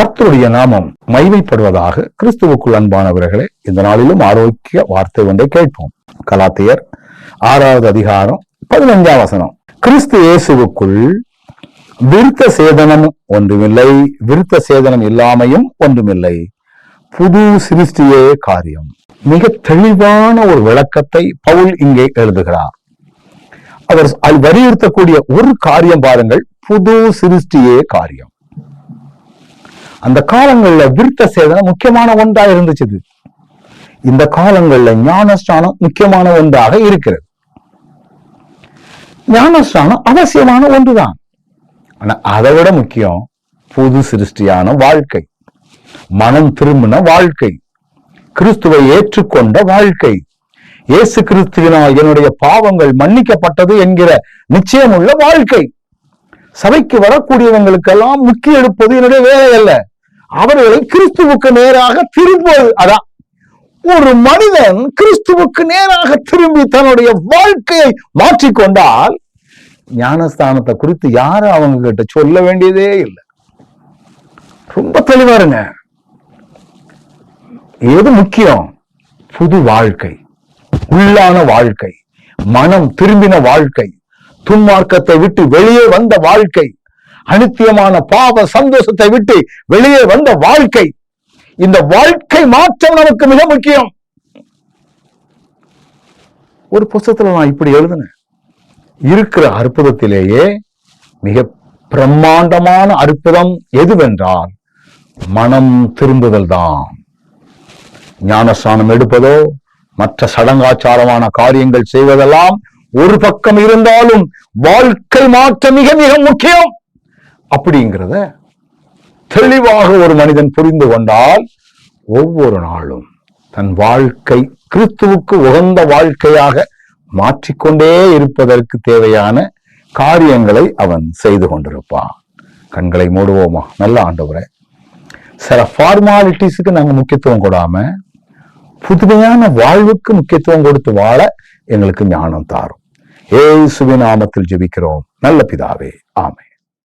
கர்த்தருடைய நாமம் மைமைப்படுவதாக கிறிஸ்துவுக்குள் அன்பானவர்களே இந்த நாளிலும் ஆரோக்கிய வார்த்தை ஒன்றை கேட்போம். கலாத்தியர் ஆறாவது அதிகாரம் பதினஞ்சாம் வசனம். கிறிஸ்து இயேசுவுக்குள் விருத்த சேதனம் ஒன்றுமில்லை விருத்த சேதனம் இல்லாமையும் ஒன்றுமில்லை. புது சிருஷ்டியே காரியம். மிக தெளிவான ஒரு விளக்கத்தை பவுல் இங்கே எழுதுகிறார். அவர் வலியுறுத்தக்கூடிய ஒரு காரியம் பாருங்கள் புது சிருஷ்டியே காரியம். அந்த காலங்கள்ல விருத்த சேதனம் முக்கியமான ஒன்றா இருந்துச்சு இந்த காலங்கள்ல ஞானஸ்தானம் முக்கியமான ஒன்றாக இருக்கிறது. ஞானஸ்தானம் அவசியமான ஒன்றுதான். ஆனா அதை விட முக்கியம் புது சிருஷ்டியான வாழ்க்கை. மனம் திரும்பின வாழ்க்கை. கிறிஸ்துவை ஏற்றுக்கொண்ட வாழ்க்கை. இயேசு கிறிஸ்துவினால் என்னுடைய பாவங்கள் மன்னிக்கப்பட்டது என்கிற நிச்சயமுள்ள வாழ்க்கை. சபைக்கு வரக்கூடியவங்களுக்கெல்லாம் முக்கிய எடுப்பது என்னுடைய வேலை அல்ல. அவர்களை கிறிஸ்துவுக்கு நேராக திரும்புவது அதான் ஒரு மனிதன் கிறிஸ்துவுக்கு நேராக திரும்பி தன்னுடைய வாழ்க்கையை மாற்றிக்கொண்டால் ஞானஸ்தானத்தை குறித்து யாரும் அவங்க கிட்ட சொல்ல வேண்டியதே இல்லை. ரொம்ப தெளிவாருங்க ஏது எது முக்கியம்? புது வாழ்க்கை உள்ளான வாழ்க்கை மனம் திரும்பின வாழ்க்கை துன்மார்க்கத்தை விட்டு வெளியே வந்த வாழ்க்கை அனித்தியமான பாவ சந்தோஷத்தை விட்டு வெளியே வந்த வாழ்க்கை. இந்த வாழ்க்கை மாற்றம் நமக்கு மிக முக்கியம். ஒரு புஸ்தத்துல நான் இப்படி எழுதினேன். இருக்கிற அற்புதத்திலேயே மிக பிரம்மாண்டமான அற்புதம் எதுவென்றால் மனம் திரும்புதல் தான். ஞானஸ்தானம் எடுப்பதோ மற்ற சடங்காச்சாரமான காரியங்கள் செய்வதெல்லாம் ஒரு பக்கம் இருந்தாலும் வாழ்க்கை மாற்றம் மிக மிக முக்கியம். அப்படிங்கிறத தெளிவாக ஒரு மனிதன் புரிந்து கொண்டால் ஒவ்வொரு நாளும் தன் வாழ்க்கை கிறிஸ்துவுக்கு உகந்த வாழ்க்கையாக மாற்றிக்கொண்டே இருப்பதற்கு தேவையான காரியங்களை அவன் செய்து கொண்டிருப்பான். கண்களை மூடுவோமா? நல்ல ஆண்டவரை. சில ஃபார்மாலிட்டிஸுக்கு நாங்கள் முக்கியத்துவம் கொடாம புதுமையான வாழ்வுக்கு முக்கியத்துவம் கொடுத்து வாழ எங்களுக்கு ஞானம் தாரும். ஏசுவின் நாமத்தில் ஜெபிக்கிறோம். நல்ல பிதாவே. ஆமை